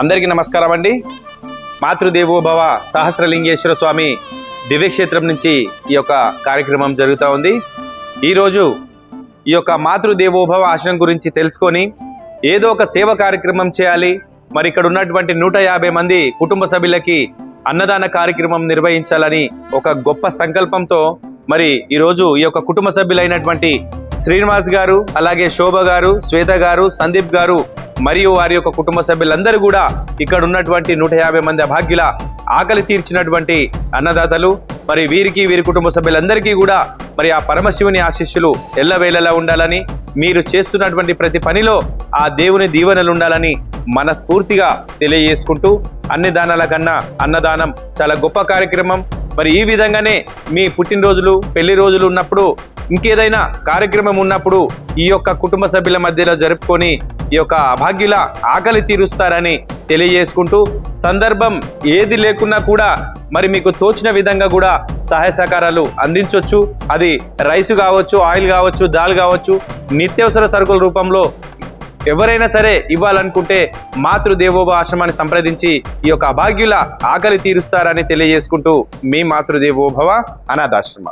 అందరికీ నమస్కారం అండి. మాతృదేవోభవ సహస్రలింగేశ్వర స్వామి దివ్యక్షేత్రం నుంచి ఈ యొక్క కార్యక్రమం జరుగుతూ ఉంది. ఈరోజు ఈ యొక్క మాతృదేవోభవ ఆశ్రమం గురించి తెలుసుకొని ఏదో ఒక సేవ కార్యక్రమం చేయాలి. మరి ఇక్కడ ఉన్నటువంటి నూట యాభై మంది కుటుంబ సభ్యులకి అన్నదాన కార్యక్రమం నిర్వహించాలని ఒక గొప్ప సంకల్పంతో మరి ఈరోజు ఈ యొక్క కుటుంబ సభ్యులైనటువంటి శ్రీనివాస్ గారు అలాగే శోభ గారు శ్వేత గారు సందీప్ గారు మరియు వారి యొక్క కుటుంబ సభ్యులందరూ కూడా ఇక్కడ ఉన్నటువంటి నూట యాభై మంది అభాగ్యుల ఆకలి తీర్చినటువంటి అన్నదాతలు మరి వీరికి వీరి కుటుంబ సభ్యులందరికీ కూడా మరి ఆ పరమశివుని ఆశీస్సులు ఎల్లవేళలా ఉండాలని మీరు చేస్తున్నటువంటి ప్రతి పనిలో ఆ దేవుని దీవెనలు ఉండాలని మనస్ఫూర్తిగా తెలియజేసుకుంటూ అన్ని దానాల కన్నా అన్నదానం చాలా గొప్ప కార్యక్రమం. మరి ఈ విధంగానే మీ పుట్టినరోజులు పెళ్ళి రోజులు ఉన్నప్పుడు ఇంకేదైనా కార్యక్రమం ఉన్నప్పుడు ఈ యొక్క కుటుంబ సభ్యుల మధ్యలో జరుపుకొని ఈ యొక్క అభాగ్యుల ఆకలి తీరుస్తారని తెలియజేసుకుంటూ సందర్భం ఏది లేకున్నా కూడా మరి మీకు తోచిన విధంగా కూడా సహాయ సహకారాలు అందించవచ్చు అది రైస్ కావచ్చు ఆయిల్ కావచ్చు దాల్ కావచ్చు నిత్యావసర సరుకుల రూపంలో ఎవరైనా సరే ఇవ్వాలనుకుంటే మాతృదేవోభ ఆశ్రమాన్ని సంప్రదించి ఈ యొక్క అభాగ్యుల ఆకలి తీరుస్తారని తెలియజేసుకుంటూ మీ మాతృదేవోభవ అనాథాశ్రమ.